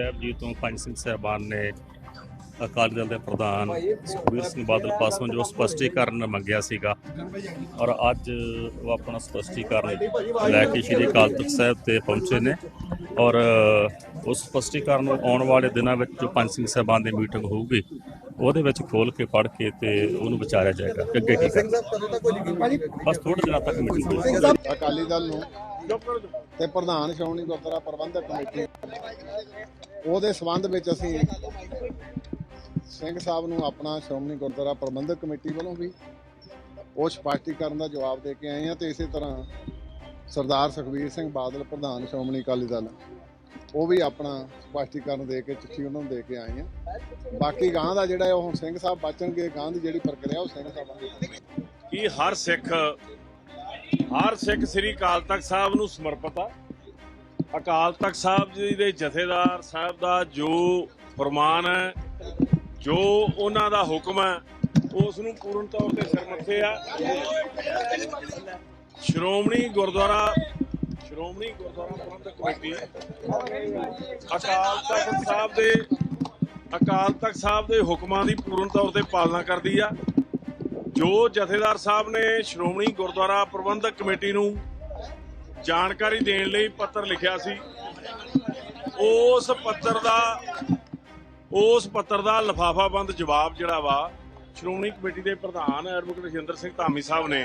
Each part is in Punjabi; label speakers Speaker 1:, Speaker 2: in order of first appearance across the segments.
Speaker 1: ਸਾਹਿਬ ਜੀ ਤੋਂ ਪੰਜ ਸਿੰਘ ਸਾਹਿਬਾਨ ਨੇ ਅਕਾਲੀ ਦਲ ਦੇ ਪ੍ਰਧਾਨ ਸੁਖਬੀਰ ਸਿੰਘ ਬਾਦਲ ਪਾਸੋਂ ਜੋ ਸਪਸ਼ਟੀਕਰਨ ਮੰਗਿਆ ਸੀਗਾ ਔਰ ਅੱਜ ਉਹ ਆਪਣਾ ਸਪਸ਼ਟੀਕਰਨ ਲੈ ਕੇ ਸ਼੍ਰੀ ਅਕਾਲ ਤਖਤ ਸਾਹਿਬ ਤੇ ਪਹੁੰਚੇ ਨੇ ਔਰ ਉਸ ਸਪਸ਼ਟੀਕਰਨ ਨੂੰ ਆਉਣ ਵਾਲੇ ਦਿਨਾਂ ਵਿੱਚ ਜੋ ਪੰਜ ਸਿੰਘ ਸਾਹਿਬਾਨ ਦੀ ਮੀਟਿੰਗ ਹੋਊਗੀ ਉਹਦੇ ਵਿੱਚ ਖੋਲ ਕੇ ਪੜ੍ਹ ਕੇ ਤੇ ਉਹਨੂੰ ਵਿਚਾਰਿਆ ਜਾਏਗਾ ਅੱਗੇ ਕੀ ਕਰਨਾ। ਬਸ ਥੋੜੇ ਦਿਨਾਂ ਤੱਕ ਮੀਟਿੰਗ ਹੋਏਗੀ।
Speaker 2: ਅਕਾਲੀ ਦਲ ਨੂੰ ਤੇ ਪ੍ਰਧਾਨ ਸ਼੍ਰੋਮਣੀ ਗੁਰਦੁਆਰਾ ਪ੍ਰਬੰਧਕ ਕਮੇਟੀ। ਉਹਦੇ ਸਬੰਧ ਵਿੱਚ ਅਸੀਂ ਸਿੰਘ ਸਾਹਿਬ ਨੂੰ ਆਪਣਾ ਸ਼੍ਰੋਮਣੀ ਗੁਰਦੁਆਰਾ ਪ੍ਰਬੰਧਕ ਕਮੇਟੀ ਵੱਲੋਂ ਵੀ ਉਹ ਸਪਸ਼ਟੀਕਰਨ ਦਾ ਜਵਾਬ ਦੇ ਕੇ ਆਏ ਹਾਂ ਤੇ ਇਸੇ ਤਰ੍ਹਾਂ ਸਰਦਾਰ ਸੁਖਬੀਰ ਸਿੰਘ ਬਾਦਲ, ਪ੍ਰਧਾਨ ਸ਼੍ਰੋਮਣੀ ਅਕਾਲੀ ਦਲ, ਉਹ ਵੀ ਆਪਣਾ ਸਪਸ਼ਟੀਕਰਨ ਦੇ ਕੇ, ਚਿੱਠੀ ਉਹਨਾਂ ਨੂੰ ਦੇ ਕੇ ਆਏ ਆ ਬਾਕੀ ਗਾਂ ਦਾ ਜਿਹੜਾ ਉਹ ਹੁਣ ਸਿੰਘ ਸਾਹਿਬ ਬਚਣਗੇ ਗਾਂ ਦੀ ਜਿਹੜੀ ਪ੍ਰਕਿਰਿਆ ਉਹ ਸਿੰਘ ਸਾਹਿਬਾਂ ਦੀ
Speaker 3: ਹਰ ਸਿੱਖ ਹਰ ਸਿੱਖ ਸ੍ਰੀ ਅਕਾਲ ਤਖਤ ਸਾਹਿਬ ਨੂੰ ਸਮਰਪਿਤ ਆ। ਅਕਾਲ ਤਖਤ ਸਾਹਿਬ ਜੀ ਦੇ ਜਥੇਦਾਰ ਸਾਹਿਬ ਦਾ ਜੋ ਫਰਮਾਨ ਹੈ, ਜੋ ਉਹਨਾਂ ਦਾ ਹੁਕਮ ਹੈ, ਉਸ ਨੂੰ ਪੂਰਨ ਤੌਰ ਤੇ ਸਿਰ ਆ। ਸ਼੍ਰੋਮਣੀ ਗੁਰਦੁਆਰਾ ਸ਼੍ਰੋਮਣੀ ਗੁਰਦੁਆਰਾ ਪ੍ਰਬੰਧਕ ਕਮੇਟੀ ਅਕਾਲ ਤਖਤ ਸਾਹਿਬ ਦੇ, ਅਕਾਲ ਤਖਤ ਸਾਹਿਬ ਦੇ ਹੁਕਮਾਂ ਦੀ ਪੂਰਨ ਤੌਰ ਤੇ ਪਾਲਣਾ ਕਰਦੀ ਆ। ਜੋ ਜਥੇਦਾਰ ਸਾਹਿਬ ਨੇ ਸ਼੍ਰੋਮਣੀ ਗੁਰਦੁਆਰਾ ਪ੍ਰਬੰਧਕ ਕਮੇਟੀ ਨੂੰ ਜਾਣਕਾਰੀ ਦੇਣ ਲਈ ਪੱਤਰ ਲਿਖਿਆ ਸੀ, ਉਸ ਪੱਤਰ ਦਾ, ਉਸ ਪੱਤਰ ਦਾ ਲਫਾਫਾਬੰਦ ਜਵਾਬ ਜਿਹੜਾ ਵਾ, ਸ਼੍ਰੋਮਣੀ ਕਮੇਟੀ ਦੇ ਪ੍ਰਧਾਨ ਐਡਵੋਕੇਟ ਰਜਿੰਦਰ ਸਿੰਘ ਧਾਮੀ ਸਾਹਿਬ ਨੇ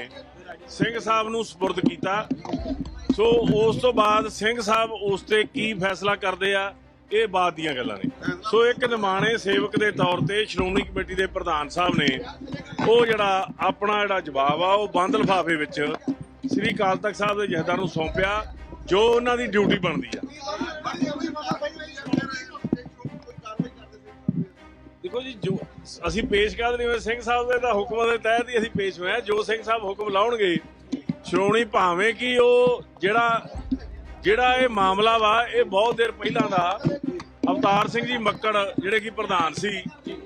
Speaker 3: ਸਿੰਘ ਸਾਹਿਬ ਨੂੰ ਸਪੁਰਦ ਕੀਤਾ। ਸੋ ਉਸ ਤੋਂ ਬਾਅਦ ਸਿੰਘ ਸਾਹਿਬ ਉਸ ਤੇ ਕੀ ਫੈਸਲਾ ਕਰਦੇ ਆ ਇਹ ਬਾਅਦ ਦੀਆਂ ਗੱਲਾਂ ਨੇ। ਸੋ ਇੱਕ ਨਿਮਾਣੇ ਸੇਵਕ ਦੇ ਤੌਰ ਤੇ ਸ਼੍ਰੋਮਣੀ ਕਮੇਟੀ ਦੇ ਪ੍ਰਧਾਨ ਸਾਹਿਬ ਨੇ ਉਹ ਜਿਹੜਾ ਆਪਣਾ ਜਿਹੜਾ ਜਵਾਬ ਆ, ਉਹ ਬੰਦ ਲਿਫਾਫੇ ਵਿੱਚ ਸ੍ਰੀ ਅਕਾਲ ਤਖਤ ਸਾਹਿਬ ਦੇ ਜਥੇਦਾਰ ਨੂੰ ਸੌਂਪਿਆ, ਜੋ ਉਹਨਾਂ ਦੀ ਡਿਊਟੀ ਬਣਦੀ ਆ। ਦੇਖੋ ਜੀ, ਜੋ ਅਸੀਂ ਪੇਸ਼ ਕਰਦੇ ਨਹੀਂ ਹੋਏ ਸਿੰਘ ਸਾਹਿਬ ਦੇ ਤਾਂ ਹੁਕਮਾਂ ਦੇ ਤਹਿਤ ਹੀ ਅਸੀਂ ਪੇਸ਼ ਹੋਏ ਆ ਜੋ ਸਿੰਘ ਸਾਹਿਬ ਹੁਕਮ ਲਾਉਣਗੇ, ਸ਼੍ਰੋਮਣੀ ਭਾਵੇਂ ਕਿ ਉਹ ਜਿਹੜਾ ਜਿਹੜਾ ਇਹ ਮਾਮਲਾ ਵਾ, ਇਹ ਬਹੁਤ ਦੇਰ ਪਹਿਲਾਂ ਦਾ। ਅਵਤਾਰ ਸਿੰਘ ਜੀ ਮੱਕੜ, ਜਿਹੜੇ ਕਿ ਪ੍ਰਧਾਨ ਸੀ,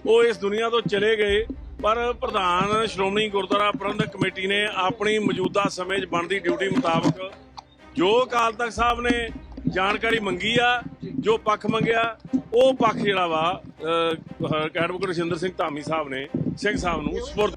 Speaker 3: ਉਹ ਇਸ ਦੁਨੀਆ ਤੋਂ ਚਲੇ ਗਏ। ਪਰ ਪ੍ਰਧਾਨ ਸ਼੍ਰੋਮਣੀ ਗੁਰਦੁਆਰਾ ਪ੍ਰਬੰਧਕ ਕਮੇਟੀ ਨੇ ਆਪਣੀ ਮੌਜੂਦਾ ਸਮੇਂ 'ਚ ਬਣਦੀ ਡਿਊਟੀ ਮੁਤਾਬਕ ਜੋ ਅਕਾਲ ਤਖਤ ਸਾਹਿਬ ਨੇ ਜਾਣਕਾਰੀ ਮੰਗੀ ਆ, ਜੋ ਪੱਖ ਮੰਗਿਆ, ਉਹ ਪੱਖ ਜਿਹੜਾ ਵਾ ਐਡਵੋਕੇਟ ਰਜਿੰਦਰ ਸਿੰਘ ਧਾਮੀ ਸਾਹਿਬ ਨੇ, ਸਿੰਘ ਸਾਹਿਬ ਨੂੰ ਸਪੁਰਦ